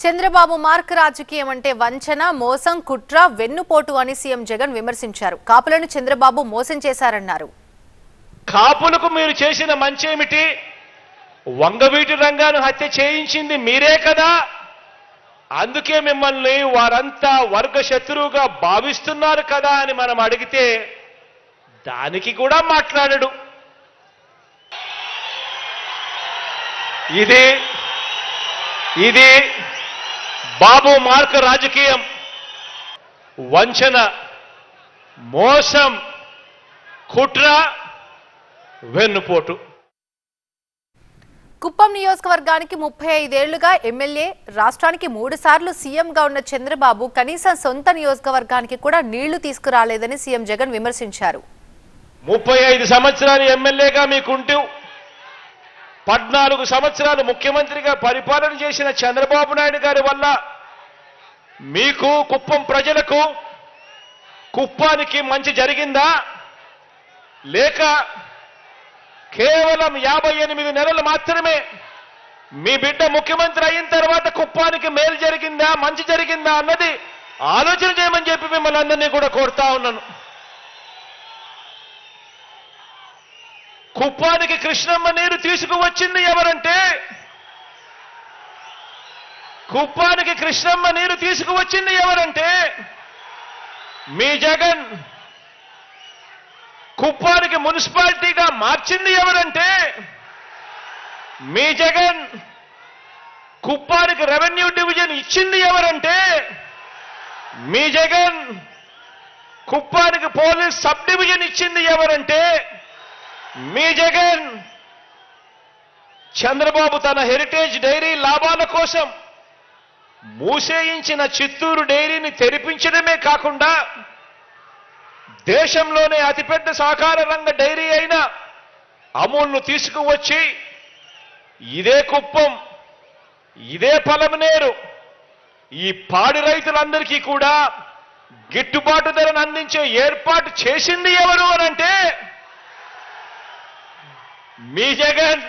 Chandrababu mark రాజకీయం అంటే వంచన మోసం కుట్ర వెన్నుపోటు అని సీఎం జగన్ విమర్శించారు. కాపులను చంద్రబాబు మోసం చేశారన్నారు. కాపులకు మీరు చేసిన మంచి ఏమిటి వంగవీటి రంగాను హత్య చేయించింది మీరే కదా? అందుకే మిమ్మల్ని వారంతా వర్గ శత్రువుగా భావిస్తున్నారు కదా అని మనం అడిగితే దానికి కూడా మాట్లాడడు. ఇది ఇది బాబు మార్క్ రాజకీయం. వంచన మోసం కుట్ర వెన్నుపోటు. కుప్పం నియోజకవర్గానికి ముప్పై ఐదేళ్ళుగా ఎమ్మెల్యే రాష్ట్రానికి మూడు సార్లు సీఎంగా ఉన్న చంద్రబాబు కనీసం సొంత నియోజకవర్గానికి కూడా నీళ్ళు తీసుకురాలేదని సీఎం జగన్ విమర్శించారు. ముప్పై ఐదు సంవత్సరాలు ఎమ్మెల్యేగా మీకుంటూ పద్నాలుగు సంవత్సరాలు ముఖ్యమంత్రిగా పరిపాలన చేసిన చంద్రబాబు నాయుడు గారి వల్ల మీకు కుప్పం ప్రజలకు కుప్పానికి మంచి జరిగిందా? లేక కేవలం యాభై ఎనిమిది నెలలు మాత్రమే మీ బిడ్డ ముఖ్యమంత్రి అయిన తర్వాత కుప్పానికి మేలు జరిగిందా మంచి జరిగిందా అన్నది ఆలోచన చేయమని చెప్పి మిమ్మల్ని అందరినీ కూడా కోరుతా ఉన్నాను. కుప్పానికి కృష్ణమ్మ నీరు తీసుకువచ్చింది ఎవరంటే కుప్పానికి కృష్ణమ్మ నీరు తీసుకువచ్చింది ఎవరంటే మీ జగన్. కుప్పానికి మున్సిపాలిటీగా మార్చింది ఎవరంటే మీ జగన్. కుప్పానికి రెవెన్యూ డివిజన్ ఇచ్చింది ఎవరంటే మీ జగన్. కుప్పానికి పోలీస్ సబ్ డివిజన్ ఇచ్చింది ఎవరంటే మీ జగన్. చంద్రబాబు తన హెరిటేజ్ డైరీ లాభాల కోసం మూసేయించిన చిత్తూరు డైరీని తెరిపించడమే కాకుండా దేశంలోనే అతిపెద్ద సహకార రంగ డైరీ అయిన అమూల్ను తీసుకువచ్చి ఇదే కుప్పం ఇదే పలమనేరు ఈ పాడి రైతులందరికీ కూడా గిట్టుబాటు ధరను అందించే ఏర్పాటు చేసింది ఎవరు అనంటే మీ జగన్.